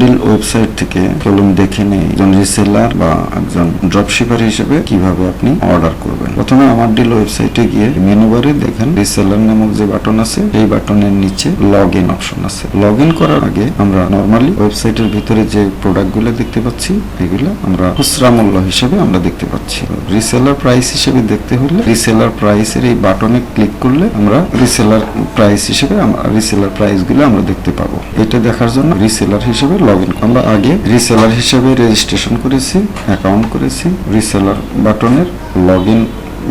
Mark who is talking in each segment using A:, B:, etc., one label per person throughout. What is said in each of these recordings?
A: Deal website থেকে চলুন দেখে নেই একজন রিসেলার বা একজন ড্রপশিপার হিসেবে কীভাবে আপনি অর্ডার করবেন। প্রথমে আমার ডিল ওয়েবসাইটে গিয়ে মেনু বারে দেখেন রিসেলার নামক যে বাটন আছে, এই বাটনের নিচে লগ ইন অপশন আছে। লগ ইন করার আগে আমরা নর্মালি ওয়েবসাইটের ভিতরে যে প্রোডাক্টগুলো দেখতে পাচ্ছি, এগুলো আমরা খুচরা মূল্য হিসেবে আমরা দেখতে পাচ্ছি। রিসেলার প্রাইস হিসেবে দেখতে হলে রিসেলার প্রাইসের এই বাটনে ক্লিক করলে আমরা রিসেলার প্রাইস হিসেবে রিসেলার প্রাইসগুলো আমরা দেখতে পাবো। এটা দেখার জন্য রিসেলার হিসেবে লগ ইন আমরা আগে রিসেলার হিসেবে রেজিস্ট্রেশন করেছি অ্যাকাউন্ট করেছি রিসেলার বাটনের লগ ইন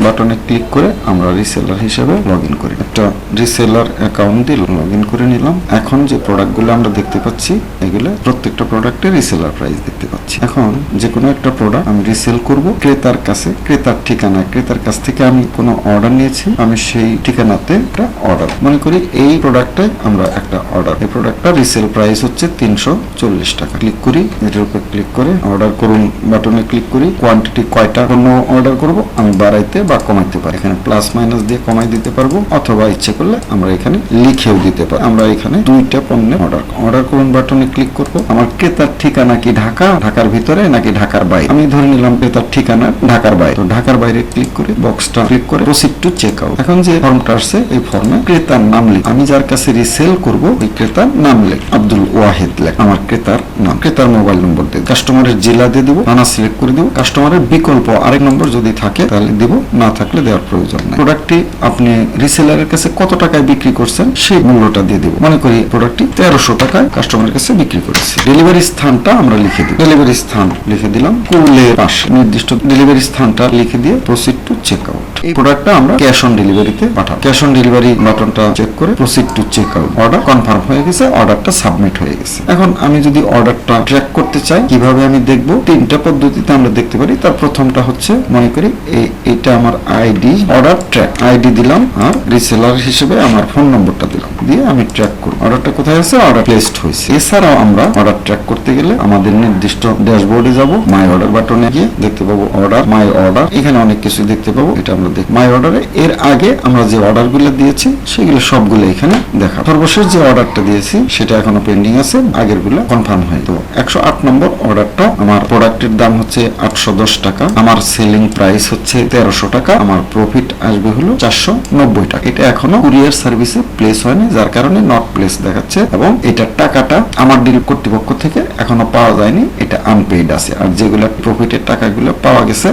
A: বাটনে ক্লিক করে আমরা রিসেলার হিসেবে লগ ইন করি। একটা রিসেলার অ্যাকাউন্ট দিয়ে লগ ইন করে নিলাম। এখন যে প্রোডাক্টগুলো আমরা দেখতে পাচ্ছি, এগুলো প্রত্যেকটা প্রোডাক্টের রিসেলার প্রাইস দেখতে পাচ্ছি। এখন যে কোনো একটা প্রোডাক্ট আমি রিসেল করব, ক্রেতার কাছে, ক্রেতার ঠিকানা ক্রেতার কাছ থেকে আমি কোনো অর্ডার নিয়েছি, আমি সেই ঠিকানাতে একটা অর্ডার মনে করি এই প্রোডাক্টটাই আমরা একটা অর্ডার এই প্রোডাক্টটা রিসেল প্রাইস হচ্ছে তিনশো চল্লিশ টাকা। ক্লিক করি, এটার উপর ক্লিক করে অর্ডার করুন বাটনে ক্লিক করি কোয়ান্টিটি কয়টা পণ্য অর্ডার করব, আমি বাড়াইতে বা কমাইতে পারি। এখানে প্লাস মাইনাস দিয়ে কমাই দিতে পারব, অথবা ইচ্ছে করলে আমরা এখানে লিখেও দিতে পারি। আমরা এখানে দুইটা পণ্য অর্ডার অর্ডার করুন বাটনে ক্লিক করব। আমার ক্রেতার ঠিকানা কি ঢাকা? ঢাকার ভিতরে নাকি ঢাকার বাইরে? আমি ধরে নিলাম ক্রেতার ঠিকানা ঢাকার বাইরে। ঢাকার বাইরে ক্লিক করে বক্সটা ক্লিক করে প্রসিড টু চেক আউট এখন যে ফর্মটা আসছে, এই ফর্মে ক্রেতার নাম লিখ। আমি যার কাছে রিসেল করব, ওই ক্রেতার নাম লেখ। আব্দুল ওয়াহিদ লেখ। আমার ক্রেতার নাম। ক্রেতার মোবাইল নম্বর দিয়ে। কাস্টমারের জেলা দিয়ে দিব। থানা সিলেক্ট করে দিব। কাস্টমারের বিকল্প আরেক নম্বর যদি থাকে, তাহলে দিব না থাকলে দেওয়ার প্রয়োজন নাই। প্রোডাক্টটি আপনি রিসেলারের কাছে কত টাকায় বিক্রি করছেন, সেই মূল্যটা দিয়ে দিব। মনে করি প্রোডাক্টটি তেরোশো টাকায় কাস্টমারের কাছে বিক্রি করেছি। ডেলিভারি স্থানটা আমরা লিখে দিই ডেলিভারি স্থান লিখে দিলাম কুলের পাশে। নির্দিষ্ট ডেলিভারি স্থানটা লিখে দিয়ে প্রসিড টু চেক আউট এই প্রোডাক্টটা আমরা ক্যাশ অন ডেলিভারিতে পাঠাবো। ক্যাশ অন ডেলিভারি বাটনটা চেক করে proceed to checkout order confirm হয়ে গেছে অর্ডারটা সাবমিট হয়ে গেছে। এখন আমি যদি অর্ডারটা ট্র্যাক করতে চাই, কীভাবে আমি দেখব? তিনটা পদ্ধতিতে আমরা দেখতে পারি। তার প্রথমটা হচ্ছে, মনে করি এই- এটা আমার আইডি অর্ডার ট্র্যাক আইডি দিলাম আর রিসেলার হিসেবে আমার ফোন নম্বরটা দিলাম। দিয়ে আমি ট্র্যাক করব। অর্ডারটা কোথায় আছে? অর্ডার প্লেসড হয়েছে। এছাড়াও আমরা অর্ডার ট্র্যাক করতে গেলে আমাদের নির্দিষ্ট ড্যাশবোর্ডে যাব। মাই অর্ডার বাটনে গিয়ে দেখতে পাবো অর্ডার মাই অর্ডার এখানে অনেক কিছু দেখতে পাবো। এটা আমরা দেখ মাই অর্ডারে এর আগে আমরা যে অর্ডারগুলো দিয়েছি, সেগুলো সবগুলো এখানে দেখা সর্বশেষ যে অর্ডারটা দিয়েছি, সেটা এখনও পেন্ডিং আছে। আগেরগুলো কনফার্ম হয় তো একশো আট নম্বর অর্ডারটা আমার প্রোডাক্টের দাম হচ্ছে আটশো দশ টাকা। আমার সেলিং প্রাইস হচ্ছে তেরোশো টাকা। আমার প্রফিট আসবে হলো চারশো নব্বই টাকা। এটা এখনও কুরিয়ার সার্ভিসে প্লেস হয়নি। যার কারণে নট প্লেস দেখাচ্ছে এবং এটার টাকাটা আমার ডিল কর্তৃপক্ষ থেকে এখনও পাওয়া যায়নি, এটা আনপেইড আছে। আর যেগুলো প্রফিটের টাকাগুলো পাওয়া গেছে,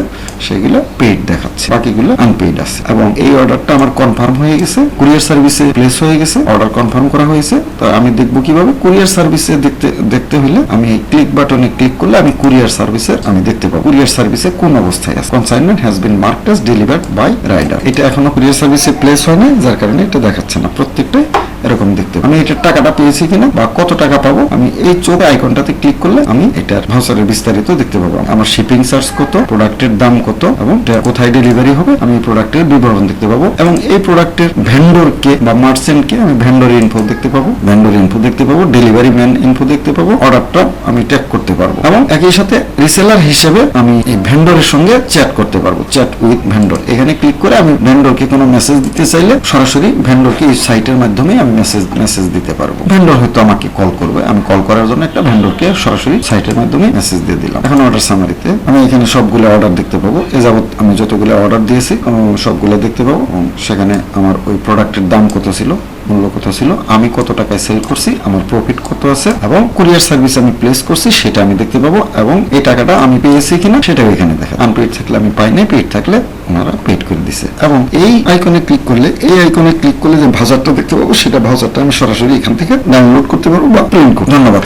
A: সেগুলো পেইড দেখাচ্ছে। বাকিগুলো আনপেইড আছে। এবং এই অর্ডারটা আমার কনফার্ম হয়ে গেছে কুরিয়ার সার্ভিসে প্লেস হয়ে গেছে অর্ডার কনফার্ম করা হয়েছে। তো আমি দেখব কীভাবে কুরিয়ার সার্ভিসে দেখতে দেখতে হলে আমি ক্লিক বাটনে ক্লিক করলে আমি কুরিয়ার সার্ভিসের আমি দেখতে পাবো। কুরিয়ার সার্ভিসে কোন অবস্থায় আছে? Consignment has been marked as delivered by rider এটা এখনও কুরিয়ার সার্ভিসে প্লেস হয় না যার কারণে এটা দেখাচ্ছে না। প্রত্যেকটাই এরকম দেখতে আমি এটার টাকাটা পেয়েছি কিনা বা কত টাকা পাবো, আমি এই চোখ আইকনটাতে ক্লিক করলে আমি এটার ভাউচারের বিস্তারিত দেখতে পাবো। আমার শিপিং চার্জ কত প্রোডাক্টের দাম কত এবং কোথায় ডেলিভারি হবে, আমি প্রোডাক্টের বিবরণ দেখতে পাবো এবং এই প্রোডাক্টের ভেন্ডর কে বা মার্চেন্ট কে আমি ভেন্ডর ইনফো দেখতে পাবো। ভেন্ডর ইনফো দেখতে পাবো ডেলিভারি ম্যান ইনফো দেখতে পাবো অর্ডারটা আমি ট্র্যাক করতে পারব এবং একই সাথে রিসেলার হিসেবে আমি এই ভেন্ডরের সঙ্গে চ্যাট করতে পারব চ্যাট উইথ ভেন্ডর এখানে ক্লিক করে আমি ভেন্ডরকে কোনো মেসেজ দিতে চাইলে সরাসরি ভেন্ডরকে এই সাইটের মাধ্যমে আমি মেসেজ মেসেজ মেসেজ দিতে পারব। ভেন্ডর হয়তো আমাকে কল করবে। আমি কল করার জন্য একটা ভেন্ডরকে সরাসরি সাইটের মাধ্যমে মেসেজ দিয়ে দিলাম। এখন অর্ডার সামারিতে আমি এখানে সবগুলো অর্ডার দেখতে পাবো। এ যাবৎ আমি যতগুলো অর্ডার দিয়েছি সবগুলো দেখতে পাবো। এবং সেখানে আমার ওই প্রোডাক্টের দাম কত ছিল মূল্য কত ছিল? আমি কত টাকায় সেল করছি? আমার প্রফিট কত আছে? এবং কুরিয়ার সার্ভিস আমি প্লেস করছি, সেটা আমি দেখতে পাবো। এবং এই টাকাটা আমি পেয়েছি কিনা সেটা এখানে দেখা আনপেড থাকলে আমি পাই নাই পেড থাকলে ওনারা পেড করে দিছে। এবং এই আইকনে ক্লিক করলে, এই আইকনে ক্লিক করলে যে ভাজারটা দেখতে পাবো, সেটা ভাজারটা আমি সরাসরি এখান থেকে ডাউনলোড করতে পারব বা প্রিন্ট করব ধন্যবাদ